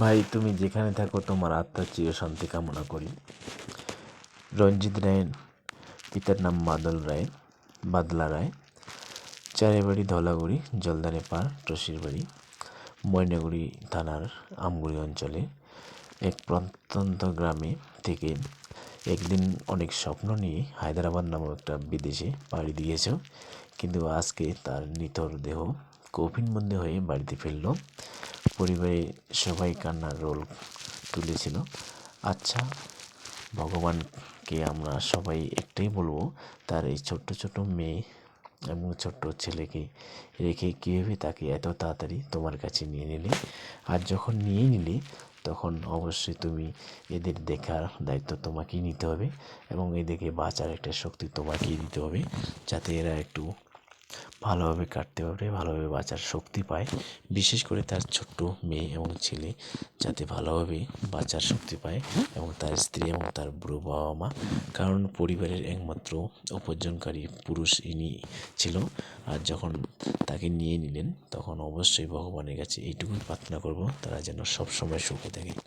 ভাই, তুমি যেখানে থাকো, তোমার আত্মার চির শান্তি কামনা করি। রঞ্জিত রায়ের, পিতার নাম মাদল রায় বাদলা রায়। চারের বাড়ি ধলাগুড়ি জলদারে পাড় টসির বাড়ি ময়নাগুড়ি থানার আমগুড়ি অঞ্চলে। এক প্রত্যন্ত গ্রামে থেকে একদিন অনেক স্বপ্ন নিয়ে হায়দ্রাবাদ নামক একটা বিদেশে পাড়ি দিয়েছ। কিন্তু আজকে তার নিথর দেহ কফিনবন্দি হয়ে বাড়িতে ফিরল পরিবারে সবাই কান্নার রোল তুলেছিল। আচ্ছা ভগবানকে আমরা সবাই একটাই বলব, তার এই ছোট্ট ছোট মেয়ে এবং ছোট্ট ছেলেকে রেখে কীভাবে তাকে এত তাড়াতাড়ি তোমার কাছে নিয়ে নিলে? আর যখন নিয়ে নিলে, তখন অবশ্যই তুমি এদের দেখার দায়িত্ব তোমাকেই নিতে হবে এবং এদেরকে বাঁচার একটা শক্তি তোমাকেই দিতে হবে, যাতে এরা একটু ভালোভাবে কাটতে পারে ভালোভাবে বাঁচার শক্তি পায়। বিশেষ করে তার ছোট্ট মেয়ে এবং ছেলে যাতে ভালোভাবে বাঁচার শক্তি পায় এবং তার স্ত্রী এবং তার বুড়ো বাবা মা। কারণ পরিবারের একমাত্র উপার্জনকারী পুরুষ ইনি ছিল আর যখন তাকে নিয়ে নিলেন, তখন অবশ্যই ভগবানের কাছে এইটুকুই প্রার্থনা করব, তারা যেন সবসময় সুখে থাকে।